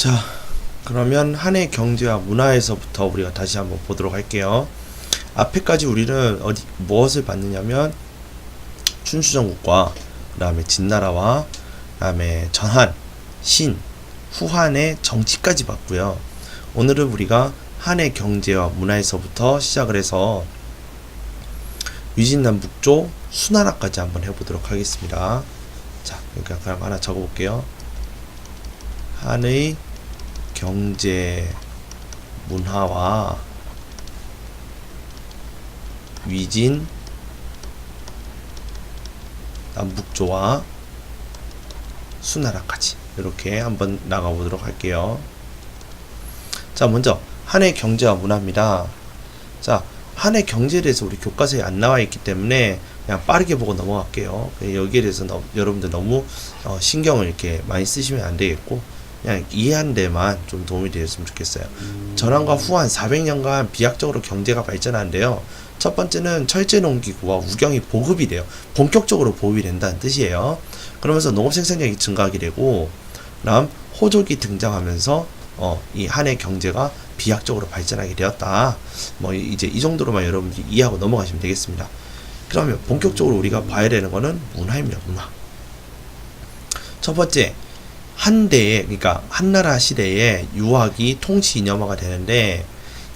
자, 그러면 한해 경제와 문화에서부터 우리가 다시 한번 보도록 할게요. 앞에까지 우리는 어디 무엇을 봤느냐면 춘추전국과 그다음에 진나라와 그다음에 전한, 신, 후한의 정치까지 봤고요. 오늘은 우리가 한해 경제와 문화에서부터 시작을 해서 위진남북조 수나라까지 한번 해보도록 하겠습니다. 자, 그러니까 그럼 하나 적어볼게요. 한의 경제 문화와 위진 남북조와 수나라까지 이렇게 한번 나가보도록 할게요. 자, 먼저 한해 경제와 문화입니다. 자, 한해 경제에 대해서 우리 교과서에 안 나와 있기 때문에 그냥 빠르게 보고 넘어갈게요. 여기에 대해서 너, 여러분들 너무 어, 신경을 이렇게 많이 쓰시면 안 되겠고 그냥 이해하는 데만 좀 도움이 되었으면 좋겠어요. 전환과 후한 400년간 비약적으로 경제가 발전하는데요. 첫 번째는 철제 농기구와 우경이 보급이 돼요. 본격적으로 보급이 된다는 뜻이에요. 그러면서 농업 생산량이 증가하게 되고, 그다음 호족이 등장하면서 어, 이 한 해 경제가 비약적으로 발전하게 되었다. 뭐 이- 이제 이 정도로만 여러분들이 이해하고 넘어가시면 되겠습니다. 그러면 본격적으로 우리가 봐야 되는 거는 문화입니다. 문화. 첫 번째 한대에 그러니까 한나라 시대에 유학이 통치 이념화가 되는데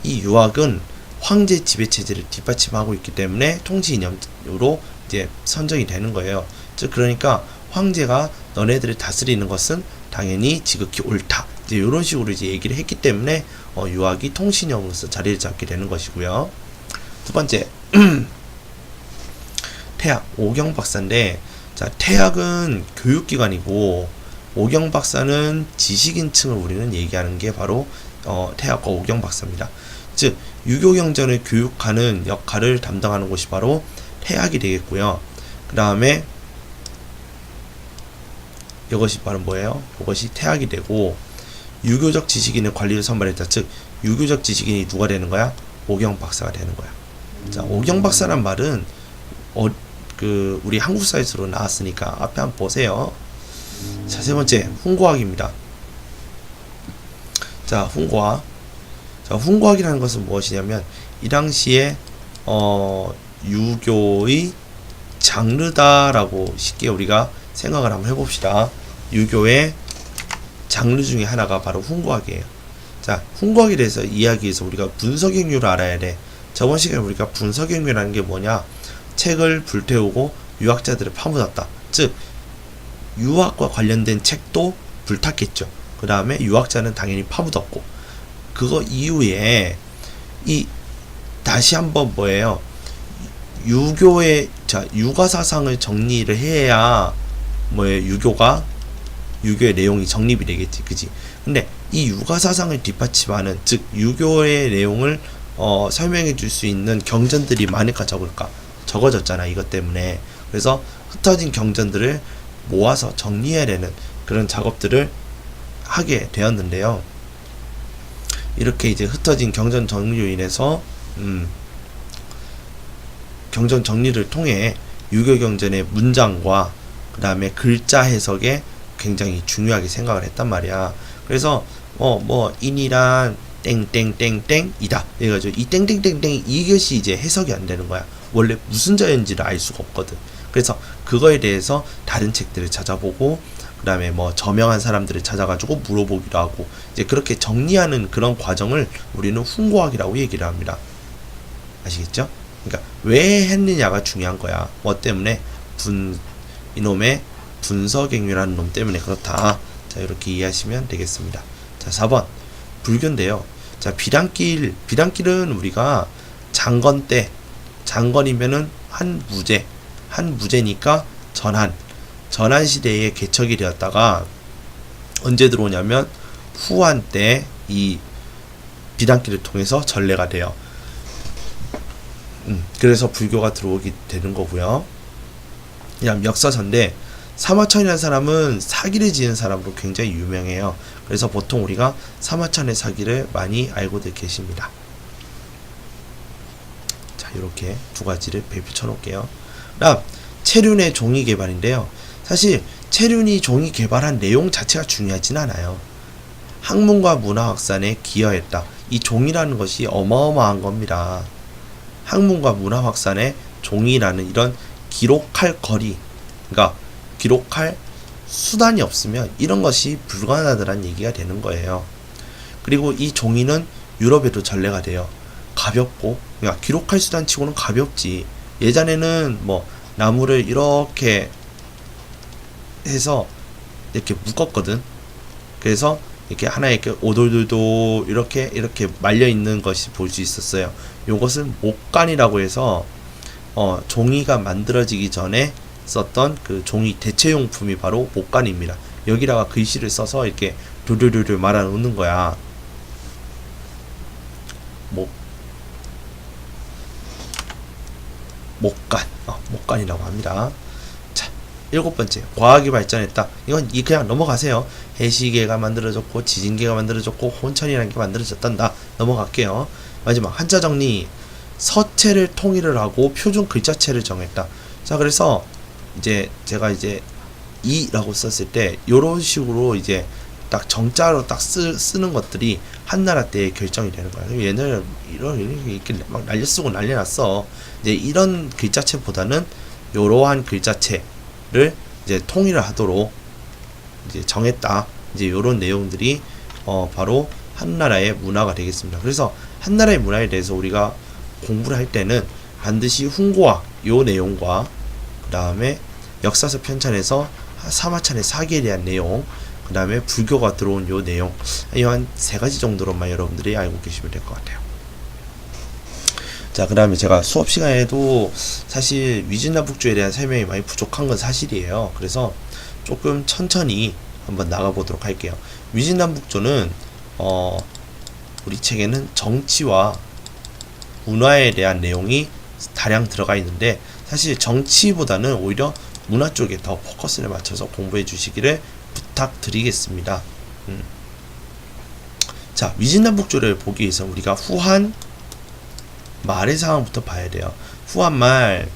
이 유학은 황제 지배 체제를 뒷받침하고 있기 때문에 통치 이념으로 이제 선정이 되는 거예요. 즉 그러니까 황제가 너네들을 다스리는 것은 당연히 지극히 옳다. 이제 이런 식으로 이제 얘기를 했기 때문에 어, 유학이 통치 이념으로서 자리를 잡게 되는 것이고요. 두 번째 태학 오경 박사인데 자 태학은 교육기관이고 오경 박사는 지식인층을 우리는 얘기하는 게 바로 어, 태학과 오경 박사입니다. 즉 유교 경전을 교육하는 역할을 담당하는 곳이 바로 태학이 되겠고요. 그 다음에 이것이 바로 뭐예요? 이것이 태학이 되고 유교적 지식인의 관리를 선발했다. 즉 유교적 지식인이 누가 되는 거야? 오경 박사가 되는 거야. 자 오경 박사란 말은 어, 그 우리 한국 사회에서 나왔으니까 앞에 한번 보세요. 자, 세 번째, 훈고학입니다. 자, 훈고학. 자, 훈고학이라는 것은 무엇이냐면, 이 당시에, 어, 유교의 장르다라고 쉽게 우리가 생각을 한번 해봅시다. 유교의 장르 중에 하나가 바로 훈고학이에요. 자, 훈고학에 대해서 이야기해서 우리가 분석행류를 알아야 돼. 저번 시간에 우리가 분석행류라는 게 뭐냐? 책을 불태우고 유학자들을 파묻었다. 즉, 유학과 관련된 책도 불탔겠죠. 그 다음에 유학자는 당연히 파묻었고, 그거 이후에 이 다시 한번 뭐예요? 유교의 자 유가 사상을 정리를 해야 뭐예요? 유교가 유교의 내용이 정립이 되겠지, 그지? 근데 이 유가 사상을 뒷받침하는 즉 유교의 내용을 어, 설명해 줄 수 있는 경전들이 많을까 적을까 적어졌잖아 이것 때문에 그래서 흩어진 경전들을 모아서 정리해야 되는 그런 작업들을 하게 되었는데요. 이렇게 이제 흩어진 경전 정리로 인해서 음, 경전 정리를 통해 유교 경전의 문장과 그 다음에 글자 해석에 굉장히 중요하게 생각을 했단 말이야. 그래서 어 뭐 인이란 땡땡땡땡이다. 그래가지고 이 땡땡땡땡 이것이 이제 해석이 안 되는 거야. 원래 무슨 자연지를 알 수가 없거든. 그래서 그거에 대해서 다른 책들을 찾아보고 그다음에 뭐 저명한 사람들을 찾아가지고 물어보기도 하고 이제 그렇게 정리하는 그런 과정을 우리는 훈고학이라고 얘기를 합니다. 아시겠죠? 그러니까 왜 했느냐가 중요한 거야. 뭐 때문에 분 이놈의 분석행위라는 놈 때문에 그렇다. 자 이렇게 이해하시면 되겠습니다. 자 4번 불교인데요. 자 비단길 비단길은 우리가 장건 때 장건이면은 한 무제 한 무제니까 전한 전한 시대에 개척이 되었다가 언제 들어오냐면 후한 때 이 비단길을 통해서 전래가 돼요. 음, 그래서 불교가 들어오게 되는 거고요. 그냥 역사전데 사마천이라는 사람은 사기를 지은 사람으로 굉장히 유명해요. 그래서 보통 우리가 사마천의 사기를 많이 알고들 계십니다. 자, 이렇게 두 가지를 배표 놓을게요. 다음 체륜의 종이 개발인데요. 사실 체륜이 종이 개발한 내용 자체가 중요하진 않아요. 학문과 문화 확산에 기여했다. 이 종이라는 것이 어마어마한 겁니다. 학문과 문화 확산에 종이라는 이런 기록할 거리, 그러니까 기록할 수단이 없으면 이런 것이 불가능하다는 얘기가 되는 거예요. 그리고 이 종이는 유럽에도 전래가 돼요. 가볍고, 그러니까 기록할 수단 치고는 가볍지. 예전에는 뭐 나무를 이렇게 해서 이렇게 묶었거든. 그래서 이렇게 하나 이렇게 오돌돌돌 이렇게 이렇게 말려 있는 것이 볼 수 있었어요. 요것은 목간이라고 해서 어, 종이가 만들어지기 전에 썼던 그 종이 대체용품이 바로 목간입니다. 여기다가 글씨를 써서 이렇게 두두두두 말아 놓는 거야. 목 목간, 어, 목간이라고 합니다. 자, 일곱 번째, 과학이 발전했다. 이건 이 그냥 넘어가세요. 해시계가 만들어졌고 지진계가 만들어졌고 혼천이라는 게 만들어졌단다. 넘어갈게요. 마지막 한자 정리. 서체를 통일을 하고 표준 글자체를 정했다. 자, 그래서 이제 제가 이제 이라고 썼을 때 요런 식으로 이제 딱 정자로 딱 쓰, 쓰는 것들이 한나라 때 결정이 되는 거야. 얘네는 이런 이렇게 막 날려 쓰고 난리 났어. 이제 이런 글자체보다는 요러한 글자체를 이제 통일을 하도록 이제 정했다. 이제 요런 내용들이 어 바로 한나라의 문화가 되겠습니다. 그래서 한나라의 문화에 대해서 우리가 공부를 할 때는 반드시 훈고와 요 내용과 그 다음에 역사서 편찬에서 사마찬의 사기에 대한 내용 그 다음에 불교가 들어온 요 내용 이 한 세 가지 정도로만 여러분들이 알고 계시면 될 것 같아요. 자, 그 다음에 제가 수업 시간에도 사실 위진남북주에 대한 설명이 많이 부족한 건 사실이에요. 그래서 조금 천천히 한번 나가보도록 할게요. 위진남북조는, 어, 우리 책에는 정치와 문화에 대한 내용이 다량 들어가 있는데, 사실 정치보다는 오히려 문화 쪽에 더 포커스를 맞춰서 공부해 주시기를 부탁드리겠습니다. 음. 자, 위진남북조를 보기 위해서 우리가 후한 말의 상황부터 봐야 돼요. 후한 말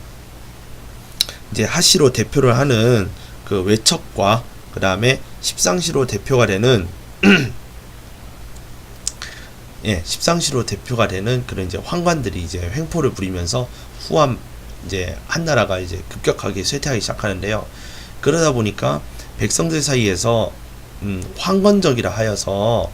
이제 하시로 대표를 하는 그 외척과 그 다음에 십상시로 대표가 되는 예, 십상시로 대표가 되는 그런 이제 황관들이 이제 횡포를 부리면서 후한 이제 한나라가 이제 급격하게 쇠퇴하기 시작하는데요. 그러다 보니까 백성들 사이에서 음, 황건적이라 하여서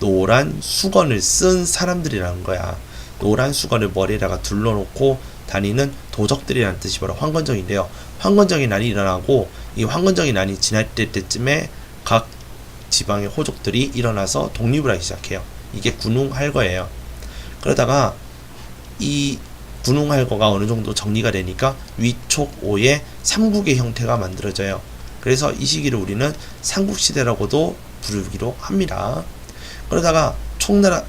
노란 수건을 쓴 사람들이라는 거야. 노란 수건을 머리에다가 둘러놓고 다니는 도적들이라는 뜻이 바로 황건정인데요. 황건정의 난이 일어나고 이 황건정의 난이 지날 때 때쯤에 각 지방의 호족들이 일어나서 독립을 하기 시작해요. 이게 군웅할 거예요. 그러다가 이 군웅할거가 어느 정도 정리가 되니까 위촉오의 삼국의 형태가 만들어져요. 그래서 이 시기를 우리는 삼국시대라고도 부르기로 합니다. 그러다가 총나라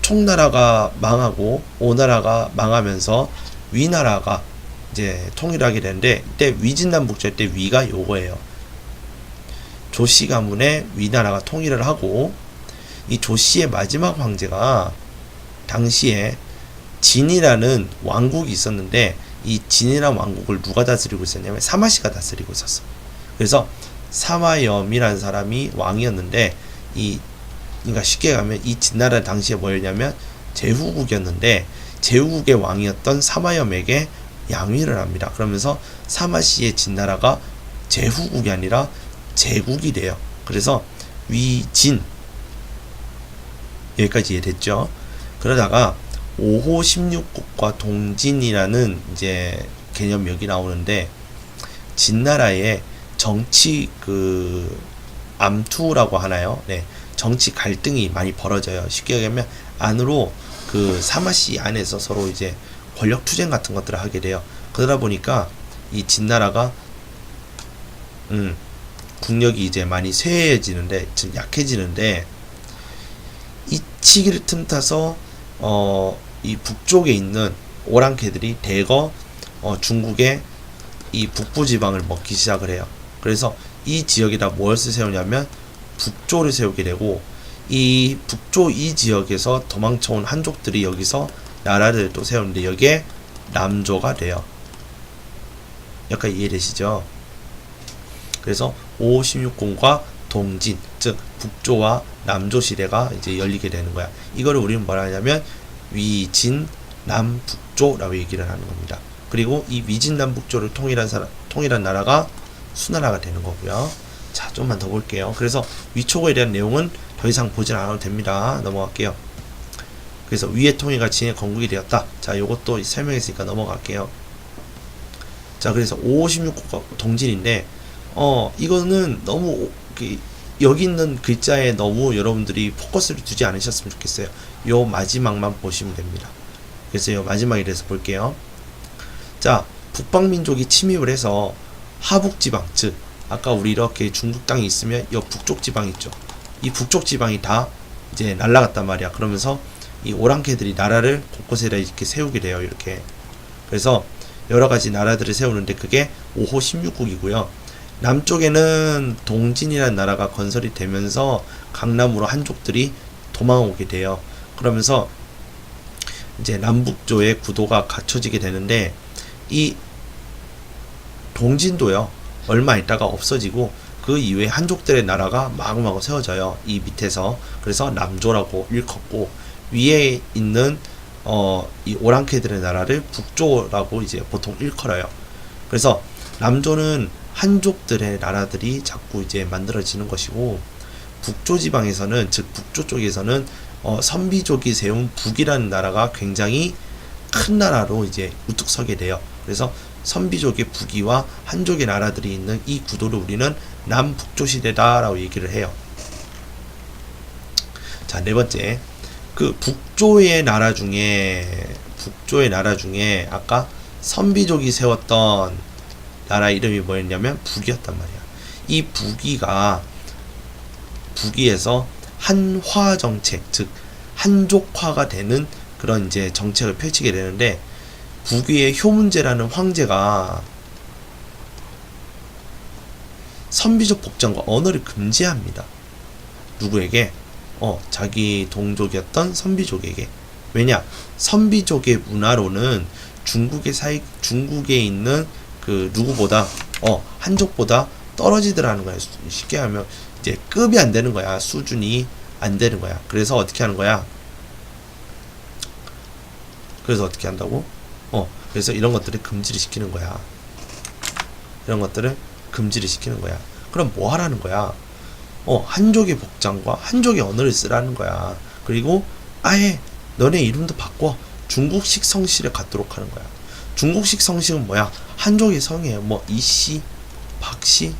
총나라가 망하고 오나라가 망하면서 위나라가 이제 통일하게 되는데 이때 위진남북제 때 위가 요거예요. 조씨 가문의 위나라가 통일을 하고 이 조씨의 마지막 황제가 당시에 진이라는 왕국이 있었는데 이 진이라는 왕국을 누가 다스리고 있었냐면 사마시가 다스리고 있었어. 그래서 사마염이라는 사람이 왕이었는데 이 그러니까 쉽게 가면 이 진나라 당시에 뭐였냐면 제후국이었는데 제후국의 왕이었던 사마염에게 양위를 합니다. 그러면서 사마시의 진나라가 제후국이 아니라 제국이 돼요. 그래서 위진 여기까지 이해됐죠? 그러다가 5호 16국과 동진이라는 이제 개념이 여기 나오는데 진나라의 정치 그 암투라고 하나요? 네. 정치 갈등이 많이 벌어져요. 쉽게 얘기하면 안으로 그 사마시 안에서 서로 이제 권력 투쟁 같은 것들을 하게 돼요. 그러다 보니까 이 진나라가 음 국력이 이제 많이 쇠해지는데 좀 약해지는데 이 시기를 틈타서 어 이 북쪽에 있는 오랑캐들이 대거 어 중국의 이 북부 지방을 먹기 시작을 해요. 그래서 이 지역에다 무엇을 세우냐면 북조를 세우게 되고 이 북조 이 지역에서 도망쳐온 한족들이 여기서 나라를 또 세우는데 여기에 남조가 돼요. 약간 이해되시죠? 그래서 5516공과 동진, 즉 북조와 남조 시대가 이제 열리게 되는 거야. 이거를 우리는 뭐라 하냐면 위진 남북조라고 얘기를 하는 겁니다. 그리고 이 위진 남북조를 통일한 사람, 통일한 나라가 수나라가 되는 거고요. 자, 좀만 더 볼게요. 그래서 위초고에 대한 내용은 더 이상 보진 않아도 됩니다. 넘어갈게요. 그래서 위의 통일과 진의 건국이 되었다. 자, 요것도 설명했으니까 넘어갈게요. 자, 그래서 556가 동진인데, 어, 이거는 너무, 그, 여기 있는 글자에 너무 여러분들이 포커스를 두지 않으셨으면 좋겠어요. 요 마지막만 보시면 됩니다. 그래서 요 마지막에 대해서 볼게요. 자, 북방민족이 침입을 해서 하북지방, 즉, 아까 우리 이렇게 중국 땅이 있으면 요 북쪽 지방 있죠. 이 북쪽 지방이 다 이제 날라갔단 말이야. 그러면서 이 오랑캐들이 나라를 곳곳에 이렇게 세우게 돼요. 이렇게. 그래서 여러 가지 나라들을 세우는데 그게 5호 16국이고요. 남쪽에는 동진이라는 나라가 건설이 되면서 강남으로 한족들이 도망오게 돼요. 그러면서 이제 남북조의 구도가 갖춰지게 되는데 이 동진도요. 얼마 있다가 없어지고 그 이후에 한족들의 나라가 마구마구 세워져요. 이 밑에서. 그래서 남조라고 일컫고 위에 있는 어, 이 오랑캐들의 나라를 북조라고 이제 보통 일컬어요. 그래서 남조는 한족들의 나라들이 자꾸 이제 만들어지는 것이고 북조 지방에서는 즉 북조 쪽에서는 어, 선비족이 세운 북이라는 나라가 굉장히 큰 나라로 이제 우뚝 서게 돼요. 그래서 선비족의 북이와 한족의 나라들이 있는 이 구도를 우리는 남북조 시대다라고 얘기를 해요. 자, 네 번째. 그 북조의 나라 중에 북조의 나라 중에 아까 선비족이 세웠던 나라 이름이 뭐였냐면 북이었단 말이야. 이 북이가 북이에서 한화 정책, 즉 한족화가 되는 그런 이제 정책을 펼치게 되는데 북위의 효문제라는 황제가 선비족 복장과 언어를 금지합니다. 누구에게? 어, 자기 동족이었던 선비족에게. 왜냐? 선비족의 문화로는 중국의 사이, 중국에 있는 그 누구보다, 어, 한족보다 떨어지더라는 거야. 쉽게 하면, 이제 급이 안 되는 거야. 수준이 안 되는 거야. 그래서 어떻게 하는 거야? 그래서 어떻게 한다고? 어, 그래서 이런 것들을 금지를 시키는 거야. 이런 것들을 금지를 시키는 거야. 그럼 뭐 하라는 거야? 어, 한족의 복장과 한족의 언어를 쓰라는 거야. 그리고 아예 너네 이름도 바꿔 중국식 성씨를 갖도록 하는 거야. 중국식 성씨는 뭐야? 한족의 성이에요. 뭐 이씨, 박씨,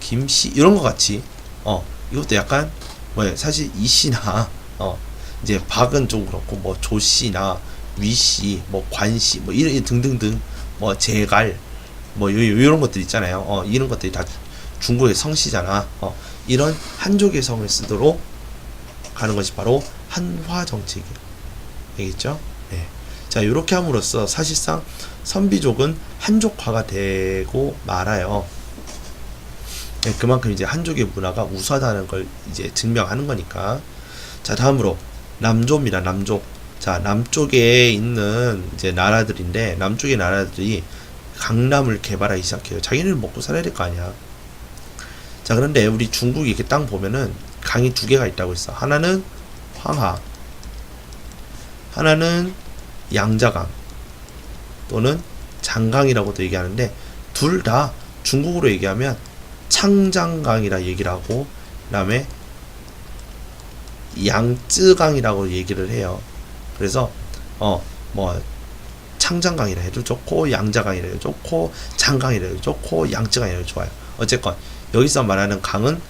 김씨 이런 거 같이. 어, 이것도 약간 뭐 사실 이씨나 어 이제 박은 좀 그렇고 뭐 조씨나 위씨, 뭐 관씨, 뭐 이런 등등등 뭐 제갈 뭐 이런 것들 있잖아요. 어 이런 것들이 다 중국의 성씨잖아. 어 이런 한족의 성을 쓰도록 가는 것이 바로 한화 정책이에요. 알겠죠? 네. 자, 이렇게 함으로써 사실상 선비족은 한족화가 되고 말아요. 네, 그만큼 이제 한족의 문화가 우수하다는 걸 이제 증명하는 거니까. 자, 다음으로 남조입니다. 남조. 자, 남쪽에 있는 이제 나라들인데 남쪽의 나라들이 강남을 개발하기 시작해요. 자기는 먹고 살아야 될 거 아니야. 자, 그런데 우리 중국이 이렇게 땅 보면은 강이 두 개가 있다고 했어. 하나는 황하, 하나는 양자강 또는 장강이라고도 얘기하는데 둘 다 중국어로 얘기하면 창장강이라 얘기를 하고 그다음에 양쯔강이라고 얘기를 해요. 그래서 어 뭐 창장강이라 해도 좋고 양자강이라 해도 좋고 장강이라 해도 좋고 양쯔강이라 해도 좋아요. 어쨌건 여기서 말하는 강은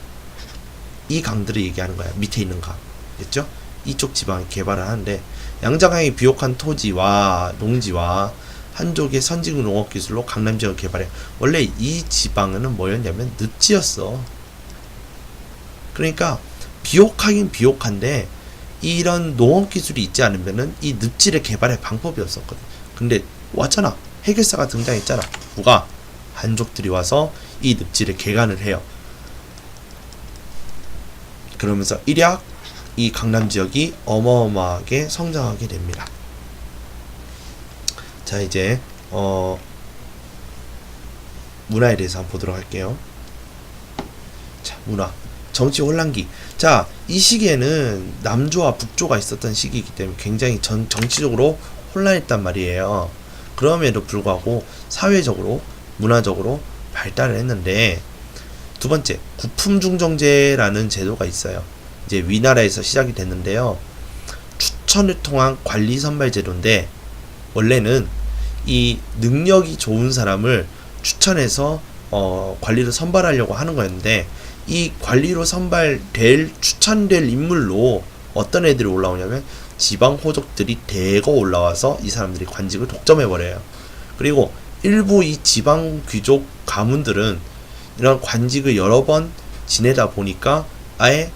이 강들을 얘기하는 거야. 밑에 있는 강. 됐죠? 이쪽 지방에 개발을 하는데 양자강의 비옥한 토지와 농지와 한족의 선진 농업 기술로 강남 지역을 개발해. 원래 이 지방은 뭐였냐면 늪지였어. 그러니까 비옥하긴 비옥한데 이런 농업 기술이 있지 않으면은 이 늪지를 개발할 방법이 없었거든. 근데 왔잖아. 해결사가 등장했잖아. 누가 한족들이 와서 이 늪지를 개간을 해요. 그러면서 일약 이 강남 지역이 어마어마하게 성장하게 됩니다. 자 이제 어 문화에 대해서 한번 보도록 할게요. 문화, 정치 혼란기. 자, 이 시기에는 남조와 북조가 있었던 시기이기 때문에 굉장히 전, 정치적으로 혼란했단 말이에요. 그럼에도 불구하고 사회적으로, 문화적으로 발달을 했는데 두 번째, 구품중정제라는 제도가 있어요. 이제 위나라에서 시작이 됐는데요. 추천을 통한 관리 선발 제도인데 원래는 이 능력이 좋은 사람을 추천해서 어, 관리를 선발하려고 하는 거였는데 이 관리로 선발될 추천될 인물로 어떤 애들이 올라오냐면 지방 호족들이 대거 올라와서 이 사람들이 관직을 독점해 버려요. 그리고 일부 이 지방 귀족 가문들은 이런 관직을 여러 번 지내다 보니까 아예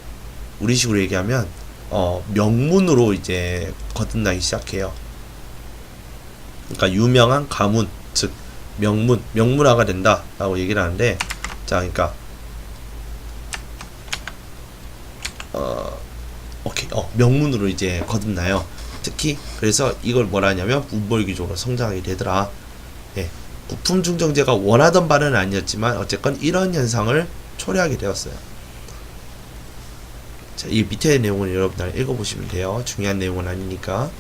우리 식으로 얘기하면 어, 명문으로 이제 거듭나기 시작해요. 그러니까 유명한 가문, 즉 명문, 명문화가 된다라고 얘기를 하는데, 자, 그러니까 어, 오케이, 어, 명문으로 이제 거듭나요. 특히 그래서 이걸 뭐라 하냐면 문벌귀족으로 성장하게 되더라. 예, 부품 중정제가 원하던 바는 아니었지만 어쨌건 이런 현상을 초래하게 되었어요. 자, 이 밑에 내용을 여러분들 읽어보시면 돼요. 중요한 내용은 아니니까.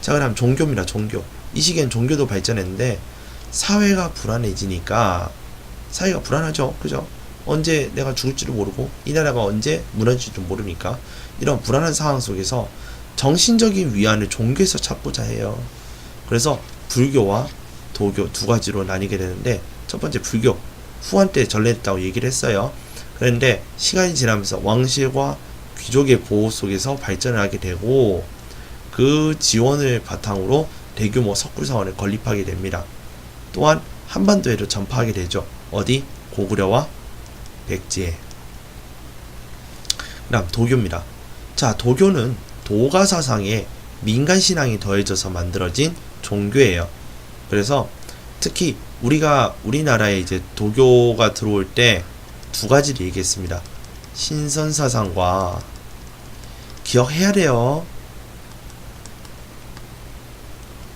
자, 그다음 종교입니다. 종교. 이 시기엔 종교도 발전했는데 사회가 불안해지니까 사회가 불안하죠. 그죠? 언제 내가 죽을지도 모르고 이 나라가 언제 무너질지도 모르니까 이런 불안한 상황 속에서 정신적인 위안을 종교에서 찾고자 해요. 그래서 불교와 도교 두 가지로 나뉘게 되는데 첫 번째 불교 후한 때 전래했다고 얘기를 했어요. 그런데 시간이 지나면서 왕실과 귀족의 보호 속에서 발전을 하게 되고 그 지원을 바탕으로 대규모 석굴 사원을 건립하게 됩니다. 또한 한반도에도 전파하게 되죠. 어디? 고구려와 백제에. 그다음 도교입니다. 자, 도교는 도가 사상에 민간 신앙이 더해져서 만들어진 종교예요. 그래서 특히 우리가 우리나라에 이제 도교가 들어올 때 두 가지를 얘기했습니다. 신선 사상과 기억해야 돼요.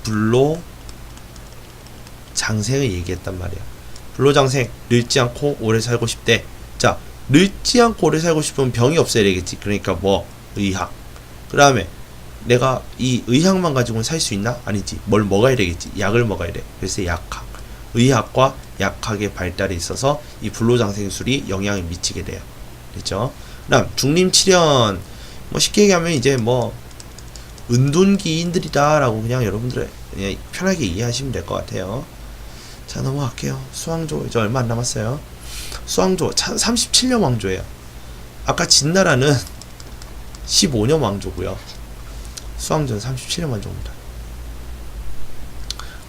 불로 장생을 얘기했단 말이야. 불로 장생 늙지 않고 오래 살고 싶대. 자, 늙지 않고 오래 살고 싶으면 병이 없어야 되겠지. 그러니까 뭐 의학. 그 다음에 내가 이 의학만 가지고는 살 수 있나? 아니지. 뭘 먹어야 되겠지. 약을 먹어야 돼. 그래서 약학. 의학과 약학의 발달에 있어서 이 불로장생술이 영향을 미치게 돼요. 그렇죠? 그다음 중림칠연 뭐 쉽게 얘기하면 이제 뭐 은둔기인들이다라고 그냥 여러분들 그냥 편하게 이해하시면 될 것 같아요. 자 넘어갈게요. 수왕조 이제 얼마 안 남았어요. 수왕조 37년 왕조예요. 아까 진나라는 15년 왕조고요. 수왕조는 37년 왕조입니다.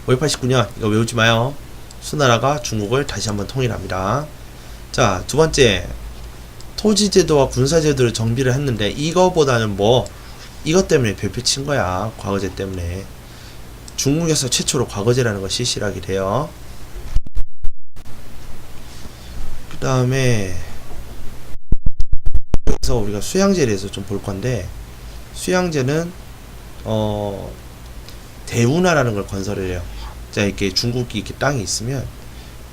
589년 이거 외우지 마요. 수나라가 중국을 다시 한번 통일합니다. 자, 두 번째 토지제도와 군사제도를 정비를 했는데 이거보다는 뭐 이것 때문에 별표 친 거야. 과거제 때문에. 중국에서 최초로 과거제라는 걸 실시를 하게 돼요. 그 다음에 그래서 우리가 수양제에 대해서 좀 볼 건데 수양제는 어 대운하라는 걸 건설을 해요. 자 이렇게 중국이 이렇게 땅이 있으면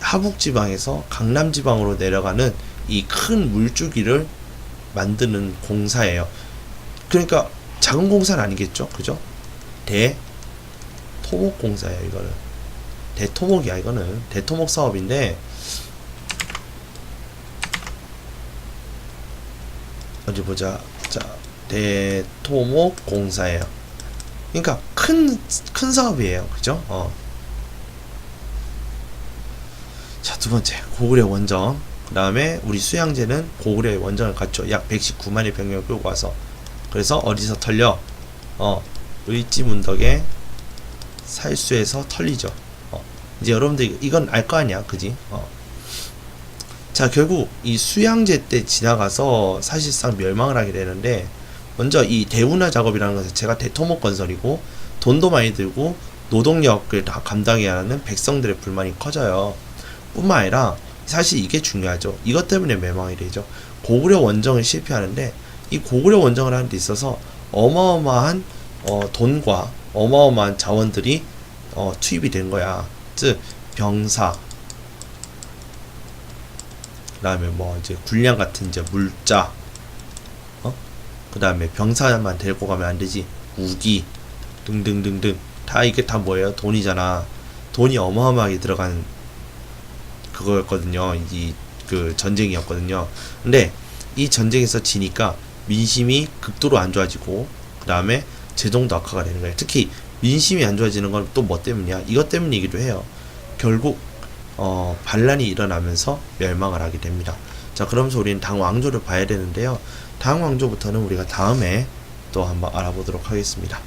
하북 지방에서 강남 지방으로 내려가는 이 큰 물줄기를 만드는 공사예요. 그러니까 작은 공사는 아니겠죠, 그죠? 대 토목 공사예요, 이거는 대토목이야, 이거는 대토목 사업인데 어디 보자, 자 대토목 공사예요. 그러니까 큰 큰 사업이에요, 그죠? 어. 자, 두 번째, 고구려 원정. 그 다음에 우리 수양제는 고구려의 원정을 갖죠. 약 119만의 병력을 끌고 와서. 그래서 어디서 털려? 어, 을지 문덕의 살수에서 털리죠. 어, 이제 여러분들 이건 알 거 아니야, 그지? 어. 자, 결국 이 수양제 때 지나가서 사실상 멸망을 하게 되는데, 먼저 이 대운하 작업이라는 것은 제가 대토목 건설이고, 돈도 많이 들고, 노동력을 다 감당해야 하는 백성들의 불만이 커져요. 뿐만 아니라 사실 이게 중요하죠. 이것 때문에 멸망이 되죠. 고구려 원정을 실패하는데 이 고구려 원정을 하는 데 있어서 어마어마한 어, 돈과 어마어마한 자원들이 어, 투입이 된 거야. 즉 병사, 그다음에 뭐 이제 군량 같은 이제 물자, 어? 그다음에 병사만 데리고 가면 안 되지. 무기 등등등등 다 이게 다 뭐예요? 돈이잖아. 돈이 어마어마하게 들어간 그거였거든요. 이 그 전쟁이었거든요. 근데 이 전쟁에서 지니까 민심이 극도로 안 좋아지고 그 다음에 재정도 악화가 되는 거예요. 특히 민심이 안 좋아지는 건 또 뭐 때문이야? 이것 때문이기도 해요. 결국 어, 반란이 일어나면서 멸망을 하게 됩니다. 자, 그러면서 우리는 당 왕조를 봐야 되는데요. 당 왕조부터는 우리가 다음에 또 한번 알아보도록 하겠습니다.